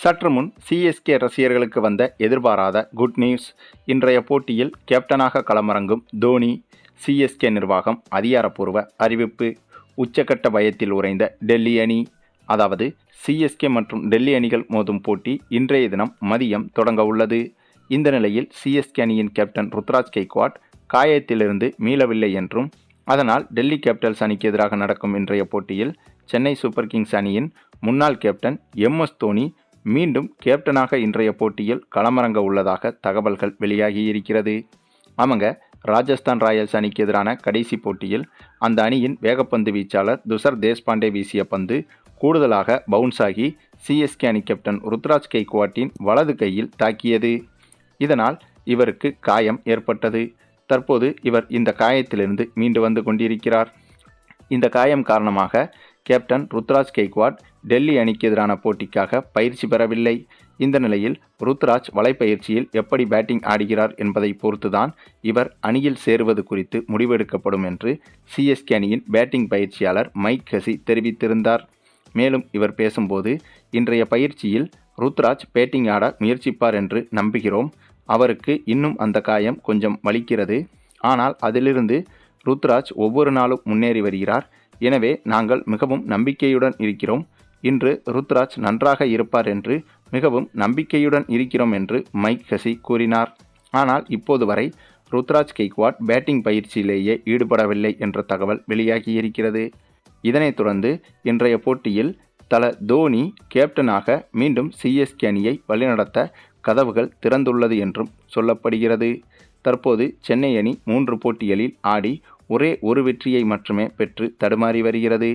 சற்று முன் சிஎஸ்கே ரசிகர்களுக்கு வந்த எதிர்பாராத குட் நியூஸ் இன்றைய போட்டியில் கேப்டனாக களமிறங்கும் தோனி சிஎஸ்கே நிர்வாகம் அதிகாரப்பூர்வ அறிவிப்பு. உச்சக்கட்ட பயத்தில் உறைந்த டெல்லி அணி அதாவது சிஎஸ்கே மற்றும் டெல்லி அணிகள் மோதும் போட்டி இன்றைய தினம் மதியம் தொடங்க உள்ளது. இந்த நிலையில் சிஎஸ்கே அணியின் கேப்டன் ருத்ராஜ் கெய்க்வாட் காயத்திலிருந்து மீளவில்லை என்றும் அதனால் டெல்லி கேபிட்டல்ஸ் அணிக்கு எதிராக நடக்கும் இன்றைய போட்டியில் சென்னை சூப்பர் கிங்ஸ் அணியின் முன்னாள் கேப்டன் எம் எஸ் தோனி மீண்டும் கேப்டனாக இன்றைய போட்டியில் களமிறங்க உள்ளதாக தகவல்கள் வெளியாகி இருக்கிறது ஆமாங்க ராஜஸ்தான் ராயல்ஸ் அணிக்கு எதிரான கடைசி போட்டியில் அந்த அணியின் வேகப்பந்து வீச்சாளர் துசர் தேஷ்பாண்டே வீசிய பந்து கூடுதலாக பவுன்ஸ் ஆகி சிஎஸ்கே அணி கேப்டன் ருத்ராஜ் கெய்க்வாட்டின் வலது கையில் தாக்கியது. இதனால் இவருக்கு காயம் ஏற்பட்டது. தற்போது இவர் இந்த காயத்திலிருந்து மீண்டு வந்து கொண்டிருக்கிறார். இந்த காயம் காரணமாக கேப்டன் ருத்ராஜ் கெய்க்வாட் டெல்லி அணிக்கு எதிரான போட்டிக்காக பயிற்சி பெறவில்லை. இந்த நிலையில் ருத்ராஜ் வலைப்பயிற்சியில் எப்படி பேட்டிங் ஆடுகிறார் என்பதை பொறுத்துதான் இவர் அணியில் சேருவது குறித்து முடிவெடுக்கப்படும் என்று சிஎஸ்கே அணியின் பேட்டிங் பயிற்சியாளர் மைக் ஹசி தெரிவித்திருந்தார். மேலும் இவர் பேசும்போது இன்றைய பயிற்சியில் ருத்ராஜ் பேட்டிங் ஆட முயற்சிப்பார் என்று நம்புகிறோம். அவருக்கு இன்னும் அந்த காயம் கொஞ்சம் வலிக்கிறது. ஆனால் அதிலிருந்து ருத்ராஜ் ஒவ்வொரு நாளும் முன்னேறி வருகிறார். எனவே நாங்கள் மிகவும் நம்பிக்கையுடன் இருக்கிறோம். இன்று ருத்ராஜ் நன்றாக இருப்பார் என்று மிகவும் நம்பிக்கையுடன் இருக்கிறோம் என்று மைக் ஹசி கூறினார். ஆனால் இப்போது வரை ருத்ராஜ் கெய்க்வாட் பேட்டிங் பயிற்சியிலேயே ஈடுபடவில்லை என்ற தகவல் வெளியாகியிருக்கிறது. இதனைத் தொடர்ந்து இன்றைய போட்டியில் தல தோனி கேப்டனாக மீண்டும் சிஎஸ்கே அணியை வழிநடத்த கதவுகள் திறந்துள்ளது என்றும் சொல்லப்படுகிறது. தற்போது சென்னை அணி மூன்று போட்டிகளில் ஆடி ஒரே ஒரு வெற்றியை மட்டுமே பெற்று தடுமாறி வருகிறது.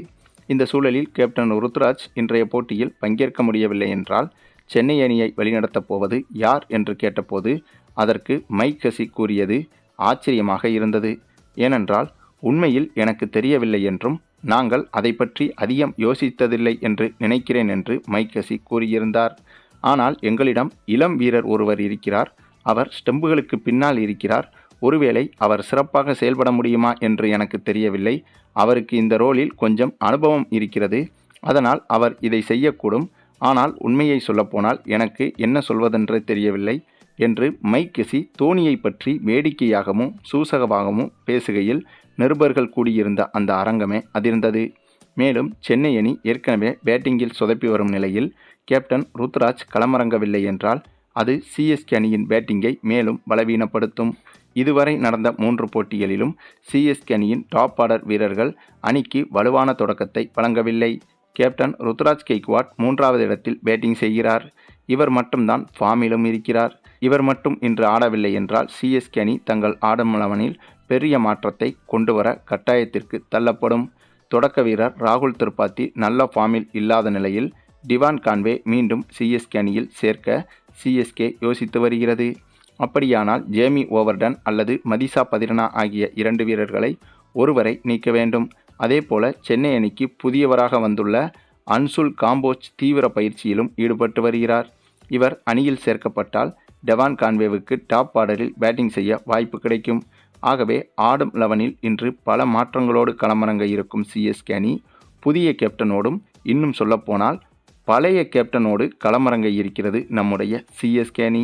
இந்த சூழலில் கேப்டன் ருத்ராஜ் இன்றைய போட்டியில் பங்கேற்க முடியவில்லை என்றால் சென்னை அணியை வழிநடத்தப் போவது யார் என்று கேட்டபோது அதற்கு மைக்கசி கூறியது ஆச்சரியமாக இருந்தது. ஏனென்றால் உண்மையில் எனக்கு தெரியவில்லை என்றும் நாங்கள் அதை பற்றி அதிகம் யோசித்ததில்லை என்று நினைக்கிறேன் என்று மைக்கசி கூறியிருந்தார். ஆனால் எங்களிடம் இளம் வீரர் ஒருவர் இருக்கிறார். அவர் ஸ்டெம்புகளுக்கு பின்னால் இருக்கிறார். ஒருவேளை அவர் சிறப்பாக செயல்பட முடியுமா என்று எனக்கு தெரியவில்லை. அவருக்கு இந்த ரோலில் கொஞ்சம் அனுபவம் இருக்கிறது. அதனால் அவர் இதை செய்யக்கூடும். ஆனால் உண்மையை சொல்லப்போனால் எனக்கு என்ன சொல்வதென்று தெரியவில்லை என்று மைக்கெசி தோனியை பற்றி வேடிக்கையாகவும் சூசகமாகவும் பேசுகையில் நிருபர்கள் கூடியிருந்த அந்த அரங்கமே அதிர்ந்தது. மேலும் சென்னை அணி ஏற்கனவே பேட்டிங்கில் சொதப்பி வரும் நிலையில் கேப்டன் ருத்ராஜ் களமிறங்கவில்லை என்றால் அது சிஎஸ்கே அணியின் பேட்டிங்கை மேலும் பலவீனப்படுத்தும். இதுவரை நடந்த மூன்று போட்டிகளிலும் சிஎஸ்கே அணியின் டாப் ஆர்டர் வீரர்கள் அணிக்கு வலுவான தொடக்கத்தை வழங்கவில்லை. கேப்டன் ருத்ராஜ் கெய்க்வாட் மூன்றாவது இடத்தில் பேட்டிங் செய்கிறார். இவர் மட்டும்தான் ஃபார்மிலும் இருக்கிறார். இவர் மட்டும் இன்று ஆடவில்லை என்றால் சிஎஸ்கே அணி தங்கள் ஆடமளவனில் பெரிய மாற்றத்தை கொண்டு வர கட்டாயத்திற்கு தள்ளப்படும். தொடக்க வீரர் ராகுல் திரிபாத்தி நல்ல ஃபார்மில் இல்லாத நிலையில் டிவான் கான்வே மீண்டும் சிஎஸ்கே அணியில் சேர்க்க சிஎஸ்கே யோசித்து வருகிறது. அப்படியானால் ஜேமி ஓவர்டன் அல்லது மதிசா பதிரனா ஆகிய இரண்டு வீரர்களை ஒருவரை நீக்க வேண்டும். அதேபோல சென்னை அணிக்கு புதியவராக வந்துள்ள அன்சுல் காம்போஜ் தீவிர பயிற்சியிலும் ஈடுபட்டு வருகிறார். இவர் அணியில் சேர்க்கப்பட்டால் டெவான் கான்வேவுக்கு டாப் ஆர்டரில் பேட்டிங் செய்ய வாய்ப்பு கிடைக்கும். ஆகவே ஆடும் லெவனில் இன்று பல மாற்றங்களோடு களமிறங்க இருக்கும் சிஎஸ்கே அணி புதிய கேப்டனோடும் இன்னும் சொல்லப்போனால் பழைய கேப்டனோடு களமிறங்க இருக்கிறது நம்முடைய சிஎஸ்கே அணி.